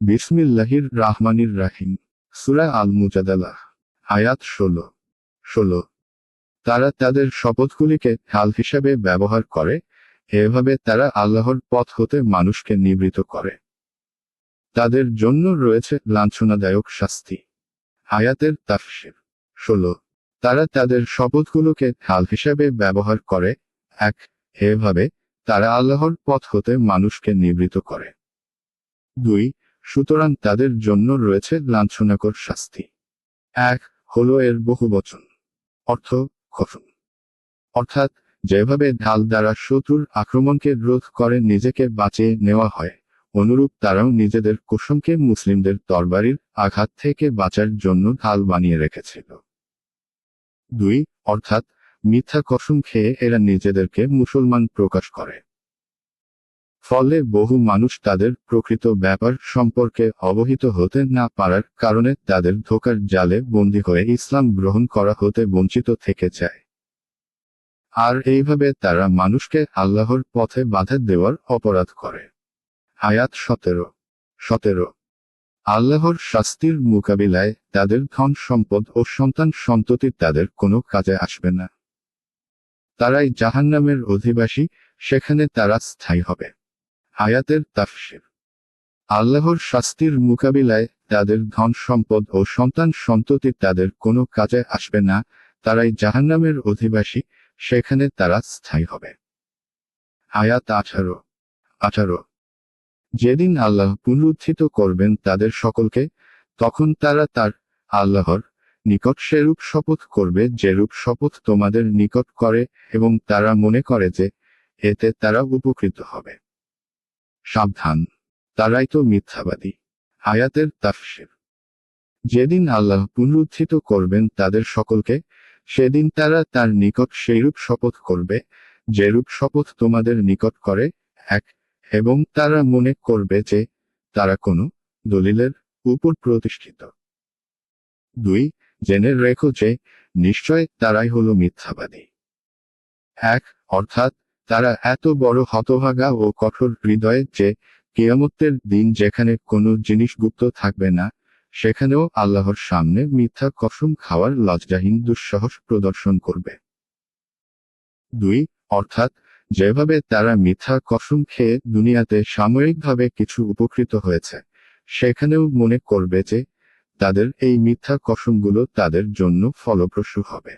বিসমিল্লাহির রাহমানির রাহিম। সুরা আল মুজাদালাহ আয়াত ষোলো। ষোলো। তারা তাদের শপথগুলিকে ঢাল হিসাবে ব্যবহার করে, এভাবে তারা আল্লাহর পথ হতে মানুষকে নিবৃত করে। তাদের জন্য রয়েছে লাঞ্ছনাদায়ক শাস্তি। আয়াতের তাফসির। ষোলো। তারা তাদের শপথগুলোকে ঢাল হিসাবে ব্যবহার করে, এক, এভাবে তারা আল্লাহর পথ হতে মানুষকে নিবৃত করে। দুই সুতরাং তাদের জন্য রয়েছে লাঞ্ছনাকর শাস্তি। এক, হলো এর বহুবচন অর্থ খসুন অর্থাৎ, যেভাবে ঢাল দ্বারা শত্রুর আক্রমণকে রোধ করে নিজেকে বাঁচিয়ে নেওয়া হয়, অনুরূপ তারাও নিজেদের কুসুমকে মুসলিমদের তরবারির আঘাত থেকে বাঁচার জন্য ঢাল বানিয়ে রেখেছিল। দুই, অর্থাৎ, মিথ্যা কসম খেয়ে এরা নিজেদেরকে মুসলমান প্রকাশ করে। ফলে বহু মানুষ তাদের প্রকৃত ব্যাপার সম্পর্কে অবহিত হতে না পারার কারণে তাদের ধোকার জালে বন্দী হয়ে ইসলাম গ্রহণ করা হতে বঞ্চিত থেকে যায়। আর এইভাবে তারা মানুষকে আল্লাহর পথে বাধা দেওয়ার অপরাধ করে। আয়াত সতেরো। সতেরো। আল্লাহর শাস্তির মোকাবিলায় তাদের ধন সম্পদ ও সন্তান সন্ততি তাদের কোনো কাজে আসবে না। তারাই জাহান্নামের অধিবাসী, সেখানে তারা স্থায়ী হবে। আয়াতের তাফসির। আল্লাহর শাস্তির মোকাবিলায় তাদের ধন সম্পদ ও সন্তান সন্ততি তাদের কোনো কাজে আসবে না, তারাই জাহান্নামের অধিবাসী, সেখানে তারা স্থায়ী হবে। আয়াত আঠারো। আঠারো। যেদিন আল্লাহ পুনরুত্থিত করবেন তাদের সকলকে, তখন তারা তার আল্লাহর নিকট সেরূপ শপথ করবে যেরূপ শপথ তোমাদের নিকট করে এবং তারা মনে করে যে, এতে তারা উপকৃত হবে। সাবধান। তারাই তো মিথ্যাবাদী। আয়াতের তাফসির। যেদিন আল্লাহ পুনরুত্থিত করবেন তাদের সকলকে, সেদিন তারা তার নিকট সেইরূপ শপথ করবে, যেরূপ শপথ তোমাদের নিকট করে, এক, এবং তারা মনে করবে যে, তারা কোনো দলিলের উপর প্রতিষ্ঠিত। দুই, জেনে রেখো যে, নিশ্চয় তারাই হলো মিথ্যাবাদী। এক, অর্থাৎ তারা এত বড় হতভাগা ও কঠোর হৃদয়ে যে কেয়ামতের দিন যেখানে কোনো জিনিস গুপ্ত থাকবে না, সেখানেও আল্লাহর সামনে মিথ্যা কসম খাওয়ার লজ্জাহীন দুঃসাহস প্রদর্শন করবে। দুই, অর্থাৎ যেভাবে তারা মিথ্যা কসম খেয়ে দুনিয়াতে সাময়িকভাবে কিছু উপকৃত হয়েছে, সেখানেও মনে করবে যে তাদের এই মিথ্যা কসমগুলো তাদের জন্য ফলপ্রসূ হবে।